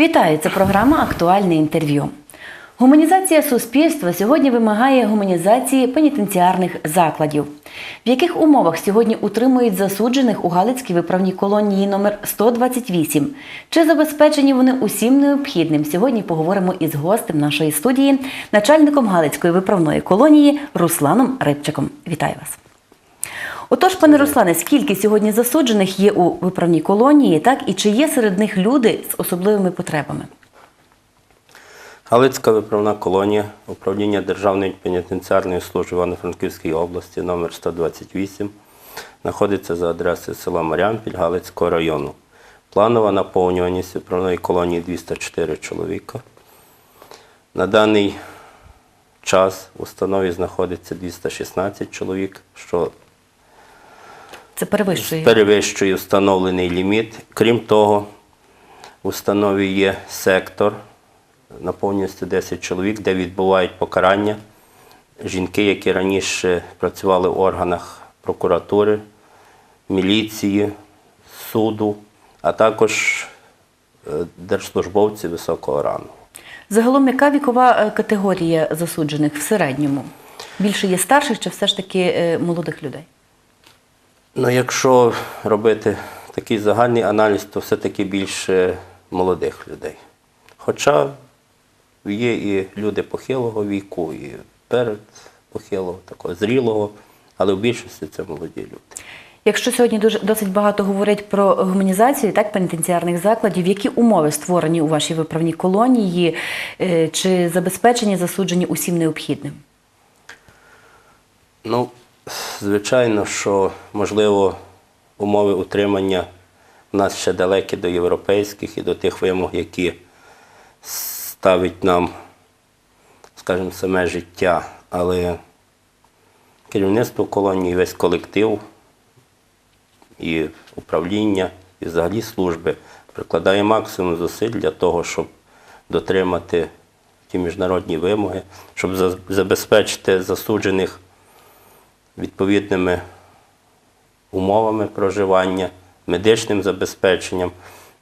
Вітаю! Це програма Актуальне інтерв'ю. Гуманізація суспільства сьогодні вимагає гуманізації пенітенціарних закладів. В яких умовах сьогодні утримують засуджених у Галицькій виправній колонії номер 128? Чи забезпечені вони усім необхідним? Сьогодні поговоримо із гостем нашої студії, начальником Галицької виправної колонії Русланом Рибчиком. Вітаю вас! Отож, пане Руслане, скільки сьогодні засуджених є у виправній колонії, так і чи є серед них люди з особливими потребами? Галицька виправна колонія управління Державної пенітенціарної служби Івано-Франківської області номер 128 знаходиться за адресою села Маріампіль Галицького району. Планова наповнюваність виправної колонії 204 чоловіка. На даний час в установі знаходиться 216 чоловік, що Це перевищує. перевищує встановлений ліміт. Крім того, в установі є сектор на повністю 10 чоловік, де відбувають покарання жінки, які раніше працювали в органах прокуратури, міліції, суду, а також е, держслужбовці високого рангу. Загалом, яка вікова е, категорія засуджених в середньому? Більше є старших чи все ж таки е, молодих людей? Ну, якщо робити такий загальний аналіз, то все-таки більше молодих людей. Хоча є і люди похилого віку, і перед похилого, такого зрілого, але в більшості це молоді люди. Якщо сьогодні дуже досить багато говорять про гуманізацію так пенітенціарних закладів, які умови створені у вашій виправній колонії, е, чи забезпечені засуджені усім необхідним? Ну, звичайно, що можливо умови утримання в нас ще далекі до європейських і до тих вимог, які ставить нам, скажімо, саме життя. Але керівництво колонії, весь колектив і управління, і взагалі служби прикладає максимум зусиль для того, щоб дотримати ті міжнародні вимоги, щоб забезпечити засуджених відповідними умовами проживання, медичним забезпеченням,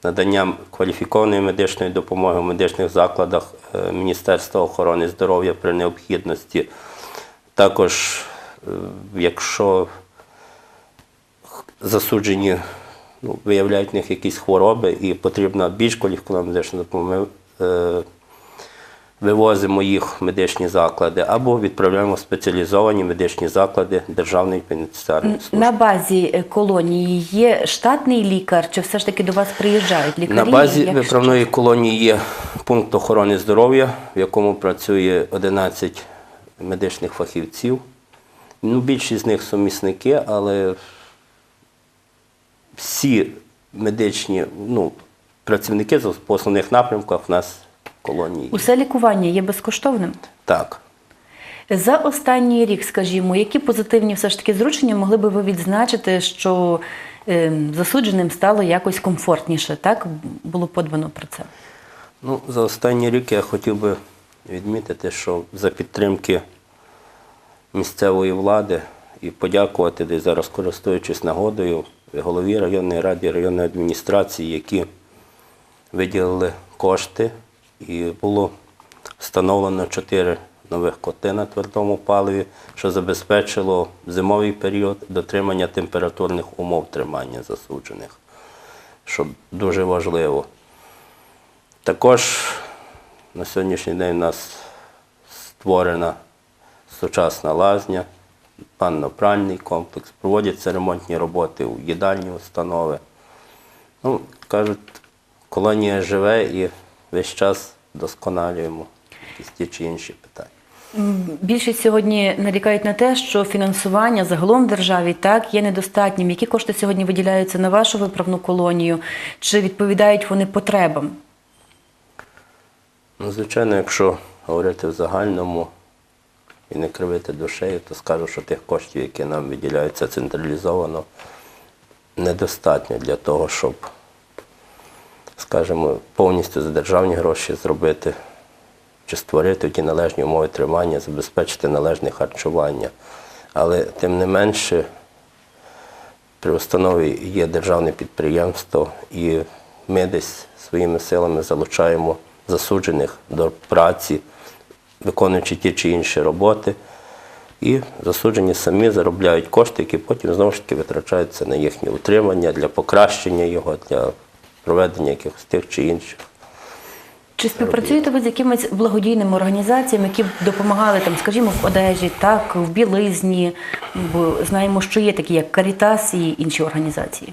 наданням кваліфікованої медичної допомоги в медичних закладах е, Міністерства охорони здоров'я при необхідності. Також, е, якщо засуджені ну, виявляють в них якісь хвороби і потрібна більш кваліфікована медична допомога, е, вивозимо їх в медичні заклади або відправляємо в спеціалізовані медичні заклади Державної пенітенціарної служби. На базі е, колонії є штатний лікар, чи все ж таки до вас приїжджають лікарі? На базі Як виправної колонії є пункт охорони здоров'я, в якому працює 11 медичних фахівців. Ну, більшість з них сумісники, але всі медичні ну, працівники з- по основних напрямках в нас колонії. Усе лікування є безкоштовним? Так. За останній рік, скажімо, які позитивні все ж таки зручення могли би ви відзначити, що е, засудженим стало якось комфортніше, так? Було подбано про це. Ну, за останній рік я хотів би відмітити, що за підтримки місцевої влади і подякувати десь зараз, користуючись нагодою, голові районної ради, районної адміністрації, які виділили кошти, і було встановлено чотири нових коти на твердому паливі, що забезпечило в зимовий період дотримання температурних умов тримання засуджених, що дуже важливо. Також на сьогоднішній день у нас створена сучасна лазня, панно-пральний комплекс, проводяться ремонтні роботи у їдальні установи. Ну, кажуть, колонія живе і весь час досконалюємо якісь ті чи інші питання. Більшість сьогодні нарікають на те, що фінансування загалом в державі так є недостатнім. Які кошти сьогодні виділяються на вашу виправну колонію? Чи відповідають вони потребам? Ну, звичайно, якщо говорити в загальному і не кривити душею, то скажу, що тих коштів, які нам виділяються централізовано, недостатньо для того, щоб, скажімо, повністю за державні гроші зробити чи створити ті належні умови тримання, забезпечити належне харчування. Але тим не менше, при установі є державне підприємство і ми десь своїми силами залучаємо засуджених до праці, виконуючи ті чи інші роботи. І засуджені самі заробляють кошти, які потім знову ж таки витрачаються на їхнє утримання, для покращення його, для проведення якихось тих чи інших. Чи співпрацюєте ви з якимись благодійними організаціями, які б допомагали там, скажімо, в одежі, так, в білизні? Бо знаємо, що є такі, як Карітас і інші організації.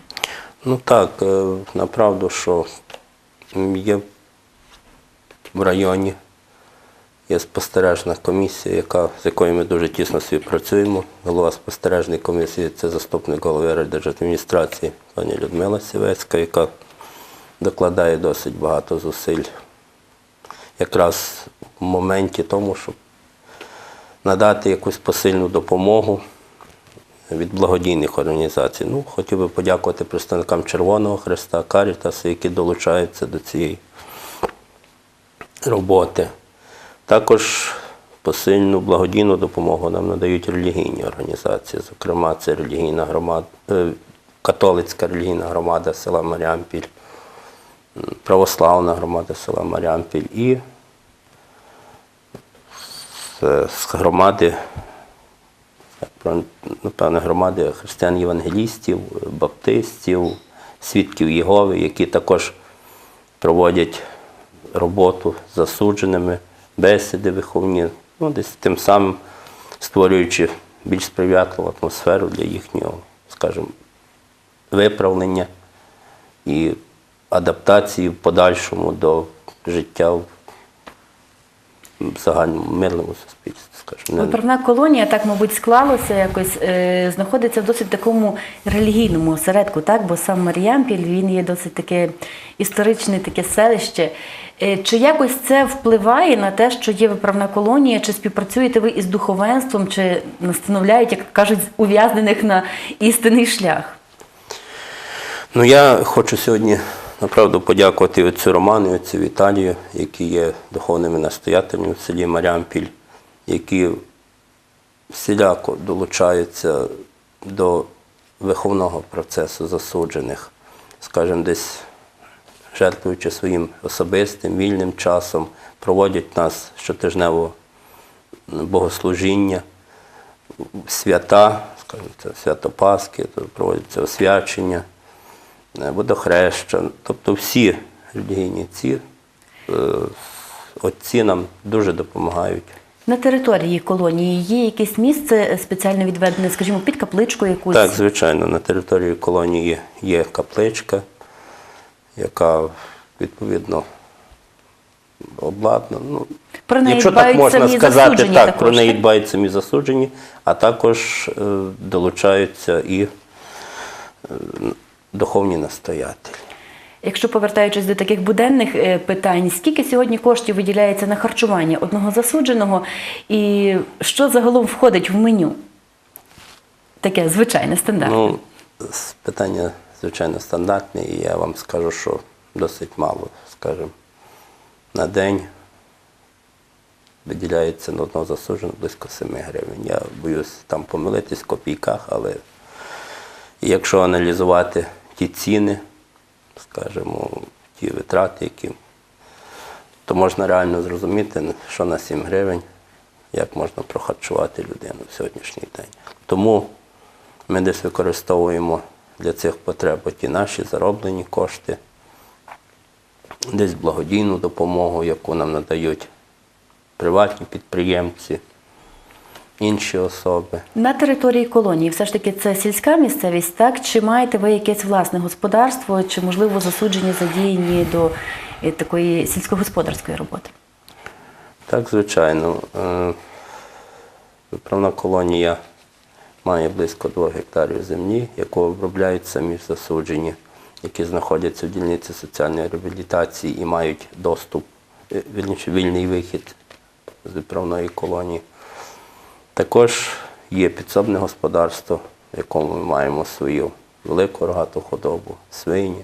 Ну так, е, направду, що є в районі, є спостережна комісія, яка, з якою ми дуже тісно співпрацюємо. Голова спостережної комісії це заступник голови райдержадміністрації пані Людмила Сівецька, яка докладає досить багато зусиль якраз в моменті тому, щоб надати якусь посильну допомогу від благодійних організацій. Ну, хотів би подякувати представникам Червоного Христа, Карітасу, які долучаються до цієї роботи. Також посильну благодійну допомогу нам надають релігійні організації. Зокрема, це релігійна громада, е, католицька релігійна громада села Маріампіль, православна громада села Маріампіль і з, громади як напевно, громади християн-євангелістів, баптистів, свідків Єгови, які також проводять роботу з засудженими, бесіди виховні, ну, десь тим самим створюючи більш сприятливу атмосферу для їхнього, скажімо, виправлення і адаптації в подальшому до життя в загальному мирному суспільстві, скажімо. Виправна колонія, так, мабуть, склалося якось, е, знаходиться в досить такому релігійному осередку, так? бо сам Мар'ямпіль, він є досить таке історичне таке селище. Е, Чи якось це впливає на те, що є виправна колонія, чи співпрацюєте ви із духовенством, чи настановляють, як кажуть, ув'язнених на істинний шлях? Ну, я хочу сьогодні направду подякувати отцю Роману і отцю Віталію, які є духовними настоятелями в селі Марямпіль, які всіляко долучаються до виховного процесу засуджених, скажімо, десь жертвуючи своїм особистим, вільним часом, проводять нас щотижнево богослужіння свята, скажімо, свято Пасхи, проводяться освячення, водохреща. Тобто всі релігійні ці е, отці нам дуже допомагають. На території колонії є якесь місце спеціально відведене, скажімо, під капличку якусь? Так, звичайно, на території колонії є капличка, яка відповідно обладнана. Ну, Про неї якщо так можна сказати, так, також, про неї дбають самі засуджені, а також е, долучаються і е, духовні настоятелі. Якщо повертаючись до таких буденних е, питань, скільки сьогодні коштів виділяється на харчування одного засудженого, і що загалом входить в меню? Таке звичайне, стандартне. Ну, питання, звичайно, стандартне, і я вам скажу, що досить мало, скажімо, на день виділяється на одного засудженого близько 7 гривень. Я боюсь там помилитись в копійках, але якщо аналізувати ті ціни, скажімо, ті витрати, які, то можна реально зрозуміти, що на 7 гривень, як можна прохарчувати людину в сьогоднішній день. Тому ми десь використовуємо для цих потреб ті наші зароблені кошти, десь благодійну допомогу, яку нам надають приватні підприємці, інші особи. На території колонії все ж таки це сільська місцевість, так? Чи маєте ви якесь власне господарство, чи можливо засуджені задіяні до е, такої сільськогосподарської роботи? Так, звичайно. Е, Виправна колонія має близько 2 гектарів землі, яку обробляють самі засуджені, які знаходяться в дільниці соціальної реабілітації і мають доступ, е, вільний вихід з виправної колонії. Також є підсобне господарство, в якому ми маємо свою велику рогату худобу, свині.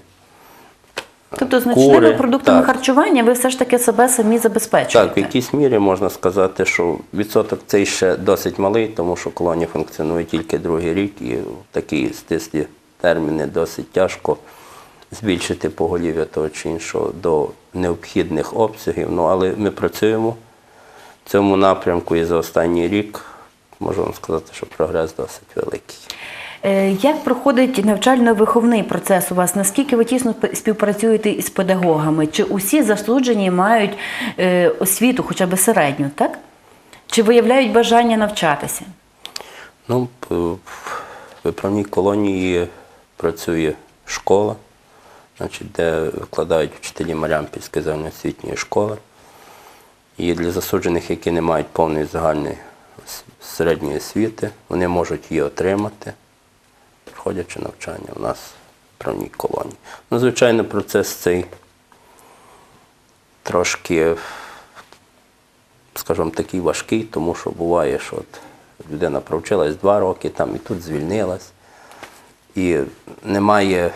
Тобто значними Кури, продуктами так. харчування ви все ж таки себе самі забезпечуєте? Так, в якійсь мірі можна сказати, що відсоток цей ще досить малий, тому що колонія функціонує тільки другий рік, і в такі стислі терміни досить тяжко збільшити поголів'я того чи іншого до необхідних обсягів. Ну, але ми працюємо в цьому напрямку і за останній рік можу вам сказати, що прогрес досить великий. Е, Як проходить навчально-виховний процес у вас? Наскільки ви тісно співпрацюєте із педагогами? Чи усі засуджені мають е, освіту, хоча б середню, так? Чи виявляють бажання навчатися? Ну, в виправній колонії працює школа, значить, де викладають вчителі Маріампільської загальноосвітньої школи. І для засуджених, які не мають повної загальної середньої освіти, вони можуть її отримати, проходячи навчання у нас в виправній колонії. Ну, звичайно, процес цей трошки скажімо, такий важкий, тому що буває, що от людина провчилась два роки, там і тут звільнилась, і немає,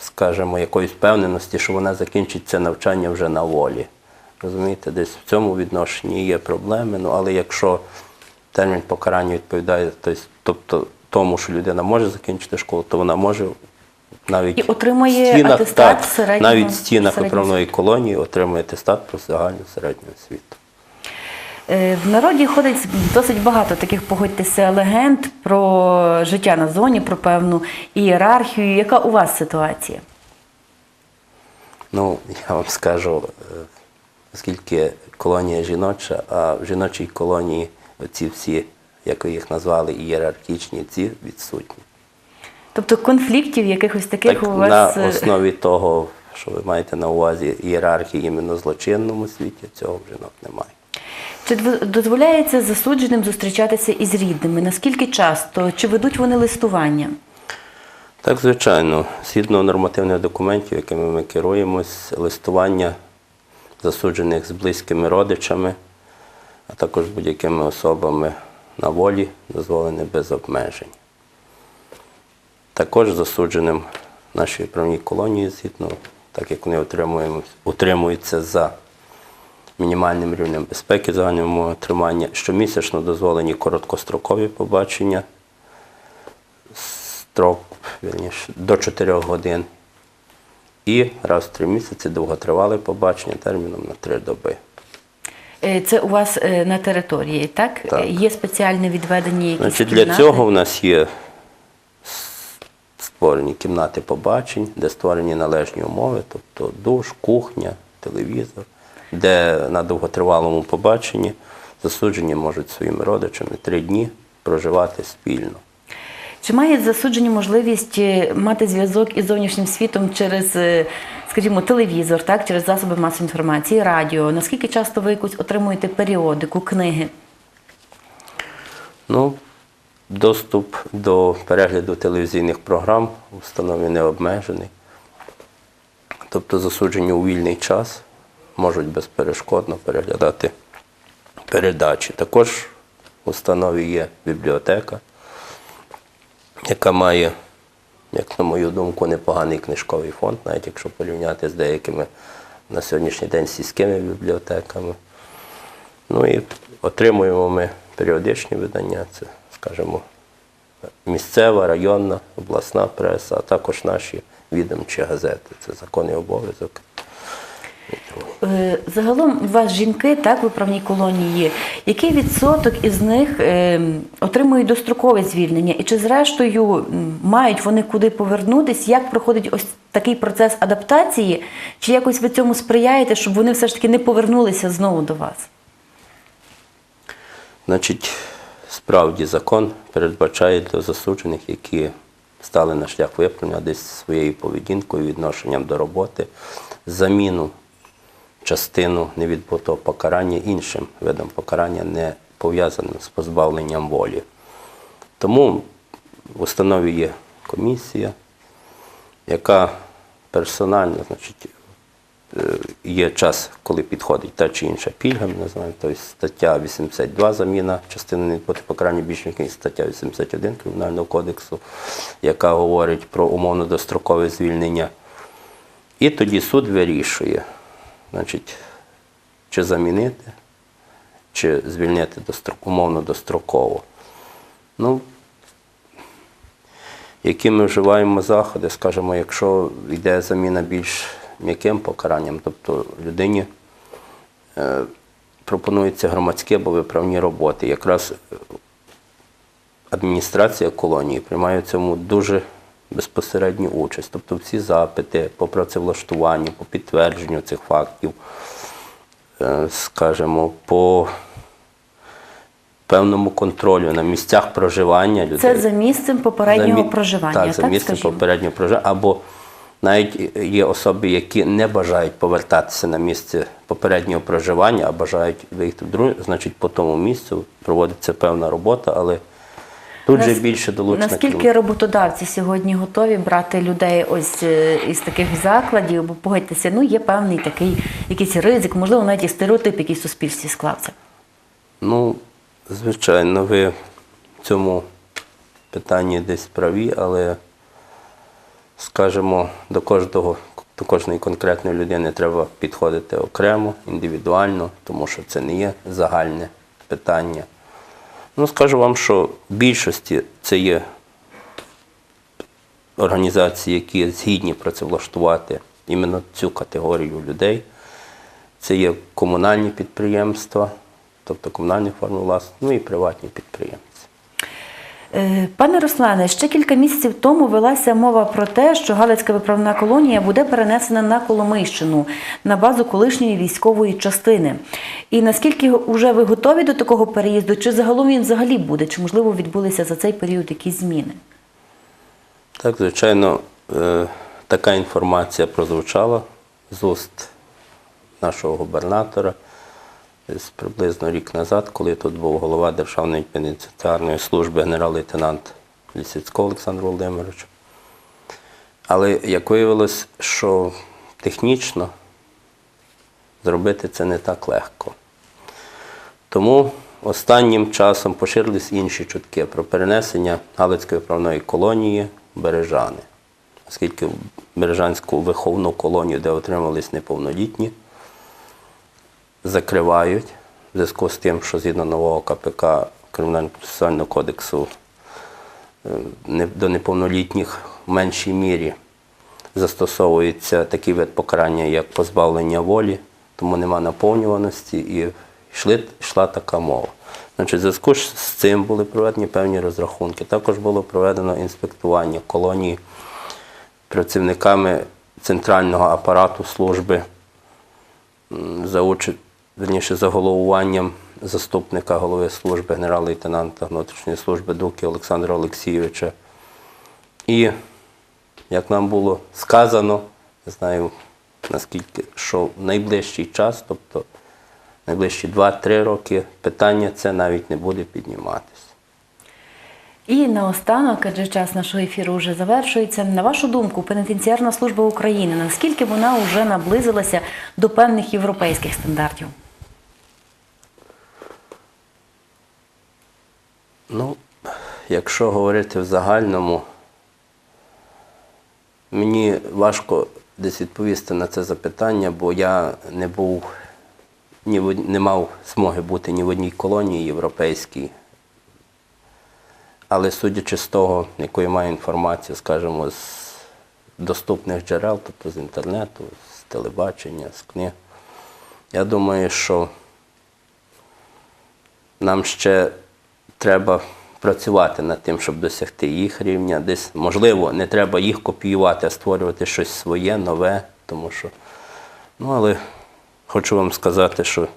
скажімо, якоїсь впевненості, що вона закінчить це навчання вже на волі. Розумієте, десь в цьому відношенні є проблеми, ну але якщо термін покарання відповідає тобто, тому, що людина може закінчити школу, то вона може навіть І отримує в стінах, так, середнього- навіть в стінах виправної колонії отримує атестат про загальну середню освіту. Е, В народі ходить досить багато таких, погодьтеся, легенд про життя на зоні, про певну ієрархію. Яка у вас ситуація? Ну, я вам скажу, е, оскільки колонія жіноча, а в жіночій колонії ці всі, як ви їх назвали, ієрархічні, ці відсутні. Тобто конфліктів якихось таких Так, у вас на е, основі того, що ви маєте на увазі ієрархії іменно в злочинному світі, цього в жінок немає. чи дозволяється засудженим зустрічатися із рідними? Наскільки часто? Чи ведуть вони листування? Так, звичайно, згідно нормативних документів, якими ми керуємось, листування засуджених з близькими родичами, а також будь-якими особами на волі дозволене без обмежень. Також засудженим в нашій правній колонії, згідно, так як вони утримуються за мінімальним рівнем безпеки загальної умови тримання, щомісячно дозволені короткострокові побачення строк вірніше, до 4 годин. І раз в три місяці довготривале побачення терміном на 3 доби. Е, Це у вас е, на території, так? Так. Є спеціально відведені якісь Значить, для цього в нас є створені кімнати побачень, де створені належні умови, тобто душ, кухня, телевізор, де на довготривалому побаченні засуджені можуть своїми родичами три дні проживати спільно. Чи мають засуджені можливість е, мати зв'язок із зовнішнім світом через, е, скажімо, телевізор, так, через засоби масової інформації, радіо? Наскільки часто ви якусь отримуєте періодику, книги? Ну, доступ до перегляду телевізійних програм в установі не обмежений. Тобто засуджені у вільний час можуть безперешкодно переглядати передачі. Також в установі є бібліотека, яка має, як на мою думку, непоганий книжковий фонд, навіть якщо порівняти з деякими на сьогоднішній день сільськими бібліотеками. Ну і отримуємо ми періодичні видання, це, скажімо, місцева, районна, обласна преса, а також наші відомчі газети. Це законний обов'язок. Е, Загалом у вас жінки, так, в виправній колонії. Який відсоток із них е, отримують дострокове звільнення? І чи зрештою мають вони куди повернутись? Як проходить ось такий процес адаптації? Чи якось ви цьому сприяєте, щоб вони все ж таки не повернулися знову до вас? Значить, справді закон передбачає для засуджених, які стали на шлях виправлення десь своєю поведінкою, відношенням до роботи, заміну частину невідбутого покарання іншим видом покарання, не пов'язаним з позбавленням волі. Тому в установі є комісія, яка персонально, значить, е, є час, коли підходить та чи інша пільга, ми називаємо, тобто стаття 82 заміна частини невідбути покарання більш м'яких, стаття 81 Кримінального кодексу, яка говорить про умовно дострокове звільнення. І тоді суд вирішує, значить, чи замінити, чи звільнити умовно достроково. Ну, Які ми вживаємо заходи, скажімо, якщо йде заміна більш м'яким покаранням, тобто людині е, пропонується громадські або виправні роботи. Якраз адміністрація колонії приймає в цьому дуже безпосередню участь. Тобто всі запити по працевлаштуванню, по підтвердженню цих фактів, е, скажімо, по певному контролю на місцях проживання людей. Це за місцем попереднього За мі- проживання, Так, так, за місцем скажімо? попереднього проживання. Або навіть є особи, які не бажають повертатися на місце попереднього проживання, а бажають виїхати в друге, значить по тому місцю проводиться певна робота, але тут же більше долучена Наскільки роботодавці сьогодні готові брати людей ось е, із таких закладів, бо погодьтеся, ну є певний такий якийсь ризик, можливо, навіть і стереотип, який в суспільстві склався. Ну, звичайно, ви в цьому питанні десь праві, але, скажімо, до кожного, до кожної конкретної людини треба підходити окремо, індивідуально, тому що це не є загальне питання. Ну, скажу вам, що в більшості це є організації, які згідні працевлаштувати іменно цю категорію людей. Це є комунальні підприємства, тобто комунальні форми власності, ну і приватні підприємці. Е, Пане Руслане, ще кілька місяців тому велася мова про те, що Галицька виправна колонія буде перенесена на Коломийщину, на базу колишньої військової частини. І наскільки вже ви готові до такого переїзду, чи загалом він взагалі буде, чи можливо відбулися за цей період якісь зміни? Так, звичайно, е, така інформація прозвучала з уст нашого губернатора десь приблизно рік назад, коли тут був голова Державної пенітенціарної служби генерал-лейтенант Лісицького Олександр Володимирович. Але як виявилось, що технічно зробити це не так легко. Тому останнім часом поширились інші чутки про перенесення Галицької правної колонії в Бережани, оскільки в Бережанську виховну колонію, де отримались неповнолітні, закривають в зв'язку з тим, що згідно нового КПК Кримінального процесуального кодексу е, до неповнолітніх в меншій мірі застосовується такий вид покарання, як позбавлення волі, тому нема наповнюваності і йшли, йшла така мова. Значить, в зв'язку з цим були проведені певні розрахунки. Також було проведено інспектування колонії працівниками центрального апарату служби за участь, верніше, за головуванням заступника голови служби генерал-лейтенанта внутрішньої служби Дуки Олександра Олексійовича. І як нам було сказано, не знаю наскільки, що в найближчий час, тобто найближчі 2-3 роки, питання це навіть не буде підніматися. І наостанок, адже час нашого ефіру вже завершується. На вашу думку, пенітенціарна служба України, наскільки вона вже наблизилася до певних європейських стандартів? Ну, якщо говорити в загальному, мені важко десь відповісти на це запитання, бо я не був, ні в, не мав змоги бути ні в одній колонії європейській. Але судячи з того, якою маю інформацію, скажімо, з доступних джерел, тобто з інтернету, з телебачення, з книг, я думаю, що нам ще треба працювати над тим, щоб досягти їх рівня. Десь, можливо, не треба їх копіювати, а створювати щось своє, нове, тому що. Ну, але хочу вам сказати, що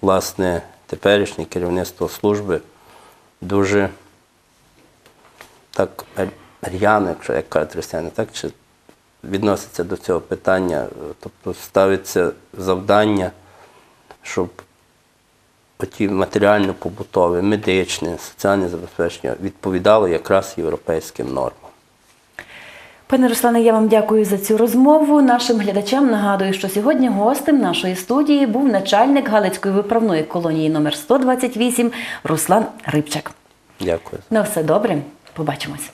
власне теперішнє керівництво служби дуже так р'яно, якщо як кажуть християни, так чи відноситься до цього питання, тобто ставиться завдання, щоб оті матеріально-побутові, медичне, соціальне забезпечення відповідало якраз європейським нормам. Пане Руслане, я вам дякую за цю розмову. Нашим глядачам нагадую, що сьогодні гостем нашої студії був начальник Галицької виправної колонії номер 128 Руслан Рибчак. Дякую. На все добре, побачимось.